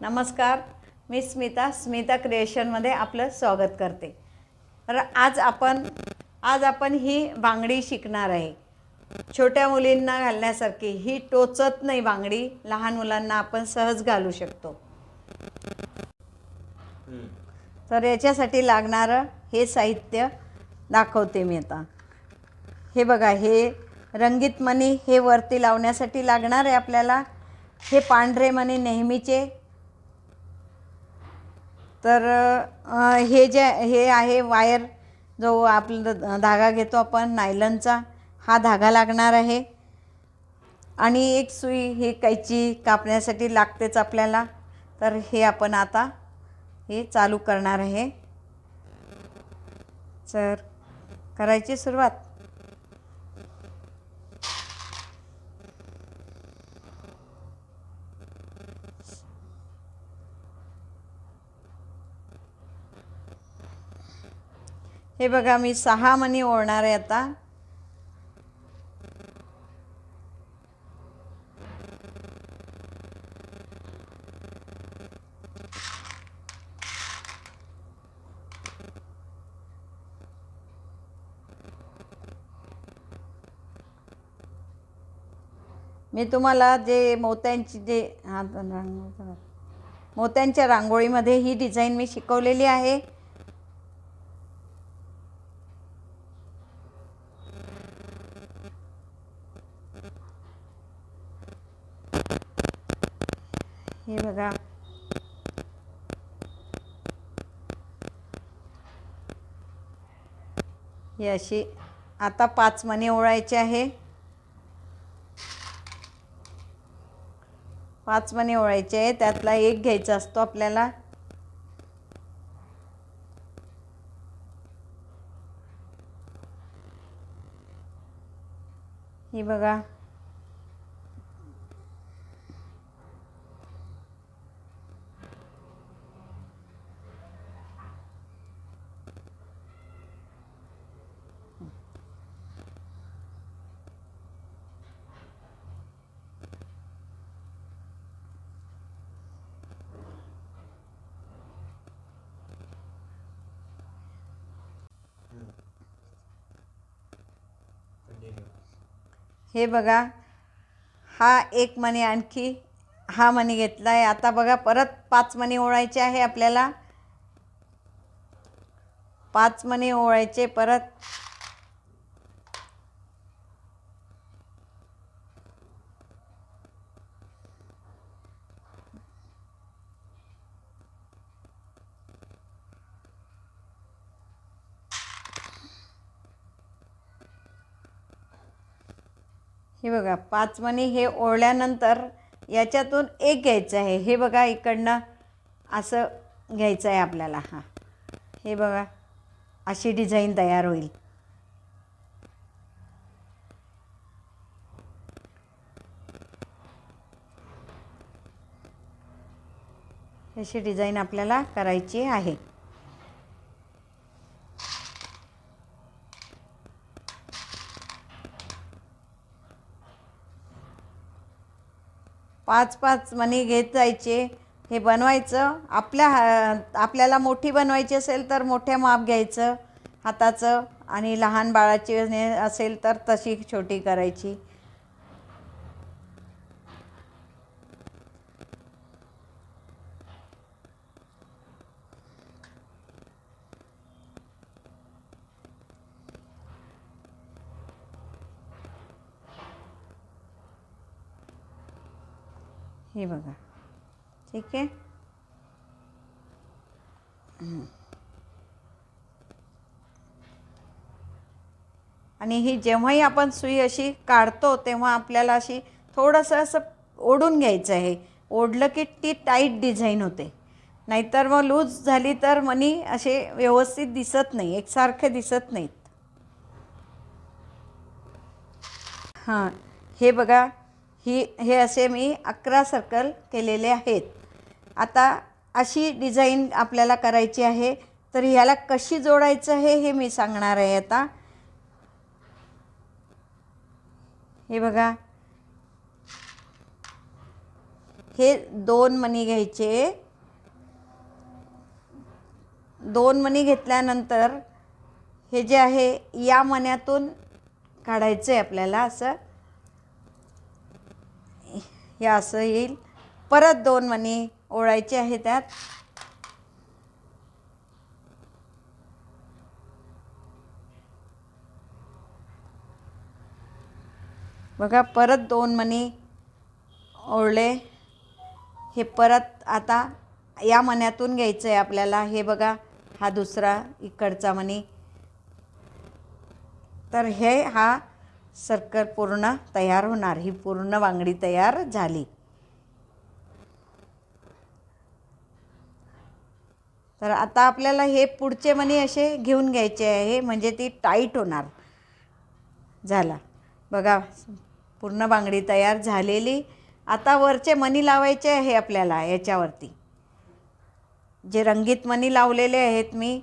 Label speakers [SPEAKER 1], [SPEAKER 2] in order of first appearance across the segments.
[SPEAKER 1] नमस्कार मी स्मिता स्मिता क्रिएशनमध्ये आपलं स्वागत करते. तर आज आपण आज आपण ही बांगडी शिकणार आहे. छोट्या मुलींना घालण्यासारखी ही टोचत नाही बांगडी लहान मुलांना आपण सहज घालू शकतो. तर याच्यासाठी लागणारं हे साहित्य दाखवते मी आता. हे बघा हे रंगीत मणी हे वरती लावण्यासाठी लागणार आहे आपल्याला. हे पांढरे मणी नेहमीचे तर हे जे हे आहे वायर जो आपला धागा घेतो आपण नायलनचा हा धागा लागणार आहे. आणि एक सुई ही कैची कापण्यासाठी लागतेच आपल्याला. तर हे आपण आता हे चालू करणार आहे. तर करायची सुरुवात. हे बघा मी सहा मणी ओढणार आहे आता. मी तुम्हाला जे मोत्यांची जे हा रांगोळी मोत्यांच्या रांगोळीमध्ये ही डिझाईन मी शिकवलेली आहे. हे बघा. ही अशी आता पाच मणी ओळायचे आहे. पाच मणी ओळायचे आहे. त्यातला एक घ्यायचा असतो आपल्याला. ही बघा. हे बघा हा एक मणी आणखी हा मणी घेतला आहे आता बघा परत पाच मणी ओळायचे आहे आपल्याला. पाच मणी ओळायचे परत हे बघा पाच मणी हे ओढल्यानंतर याच्यातून एक घ्यायचं आहे. हे बघा इकडनं असं घ्यायचं आहे आपल्याला. हां. हे बघा अशी डिझाईन तयार होईल. अशी डिझाईन आपल्याला करायची आहे. पाच पाच मणी घेत जायचे. हे बनवायचं. आपल्या हा आपल्याला मोठी बनवायची असेल तर मोठ्या माप घ्यायचं हाताचं आणि लहान बाळाची ने- असेल तर तशी छोटी करायची. हे बघा. ठीक आहे? आणि ही जेव्हाही आपण सुई अशी काढतो तेव्हा आपल्याला अशी थोडंसं असं ओढून घ्यायचं आहे. ओढलं की ती टाईट डिझाईन होते. नाहीतर मग लूज झाली तर मनी असे व्यवस्थित दिसत नाही एकसारखे दिसत नाहीत. हां हे बघा. ही हे असे मी अकरा सर्कल केलेले आहेत. आता अशी डिझाईन आपल्याला करायची आहे तर ह्याला कशी जोडायचं आहे हे मी सांगणार आहे आता. हे बघा. हे दोन मणी घ्यायचे. दोन मणी घेतल्यानंतर हे जे आहे या मण्यातून काढायचं आहे आपल्याला असं. हे असं येईल. परत दोन मणी ओढायचे आहे त्यात. बघा परत दोन मणी ओढले हे परत आता या मण्यातून घ्यायचं आहे आपल्याला. हे बघा हा दुसरा इकडचा मणी तर हे हा सर्कल पूर्ण तयार होणार ही पूर्ण वांगडी तयार झाली. तर आता आपल्याला हे पुढचे मणी असे घेऊन घ्यायचे आहे म्हणजे ती टाईट होणार. झाला. बघा पूर्ण बांगडी तयार झालेली. आता वरचे मणी लावायचे आहे आपल्याला याच्यावरती. जे रंगीत मणी लावलेले आहेत मी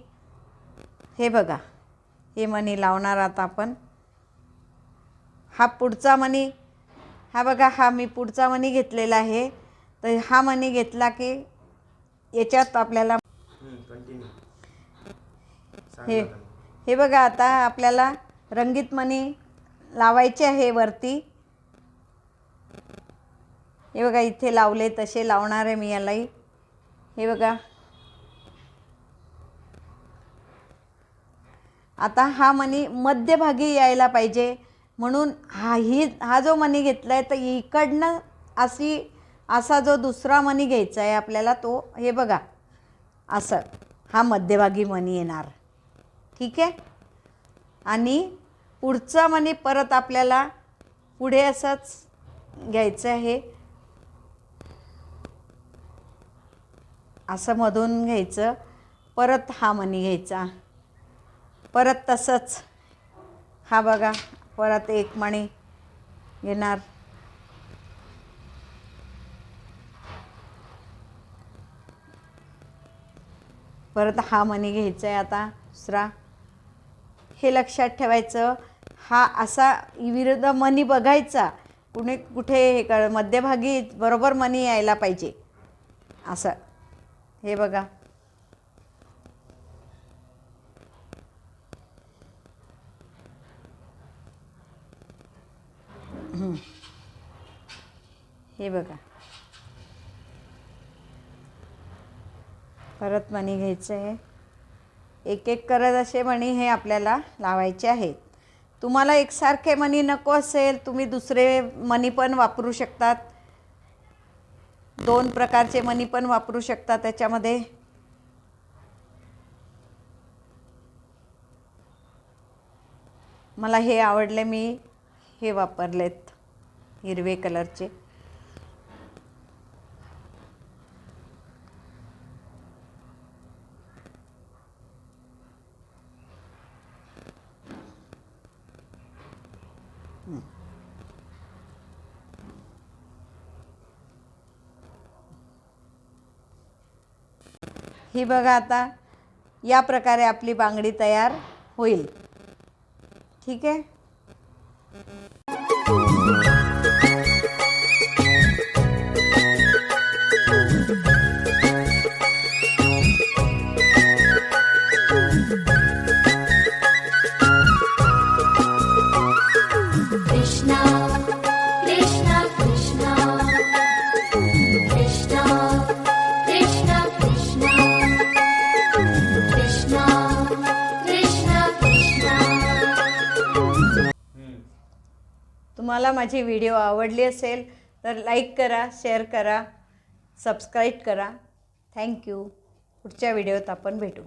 [SPEAKER 1] हे बघा. हे मणी लावणार आता आपण. हा पुढचा मणी हा बघा हा मी पुढचा मणी घेतलेला आहे. तर हा मणी घेतला की याच्यात आपल्याला हे हे बघा आता आपल्याला रंगीत मणी लावायचे आहे वरती. हे बघा इथे लावले तसे लावणार आहे मी यालाही. हे बघा. आता हा मणी मध्यभागी यायला पाहिजे. म्हणून हा ही हा जो मणी घेतला आहे तर इकडनं अशी असा जो दुसरा मणी घ्यायचा आहे आपल्याला तो हे बघा असं हा मध्यभागी मणी येणार. ठीक आहे? आणि पुढचा मणी परत आपल्याला पुढे असंच घ्यायचं आहे. असं मधून घ्यायचं. परत हा मणी घ्यायचा. परत तसंच. हा बघा परत एक मणी येणार. परत हा मणी घ्यायचा आहे आता दुसरा. हे लक्षात ठेवायचं हा असा विरुद्ध मनी बघायचा कुणी कुठे हे कर मध्यभागी बरोबर मनी यायला पाहिजे. असं. हे बघा. हे बघा. परत मणी घ्यायचं आहे. एक एक करत असे मणी हे आपल्याला लावायचे आहेत. तुम्हाला एकसारखे मणी नको असेल तुम्ही दुसरे मणी पण वापरू शकतात. दोन प्रकारचे मणी पण वापरू शकता त्याच्यामध्ये. मला हे आवडले मी हे वापरलेत हिरवे कलरचे. ही बघा आता. या प्रकारे आपली बांगडी तयार होईल. ठीक आहे? तुम्हाला माझी व्हिडिओ आवडली असेल तर लाईक करा शेअर करा सबस्क्राईब करा. थँक्यू पुढच्या व्हिडिओत आपण भेटू.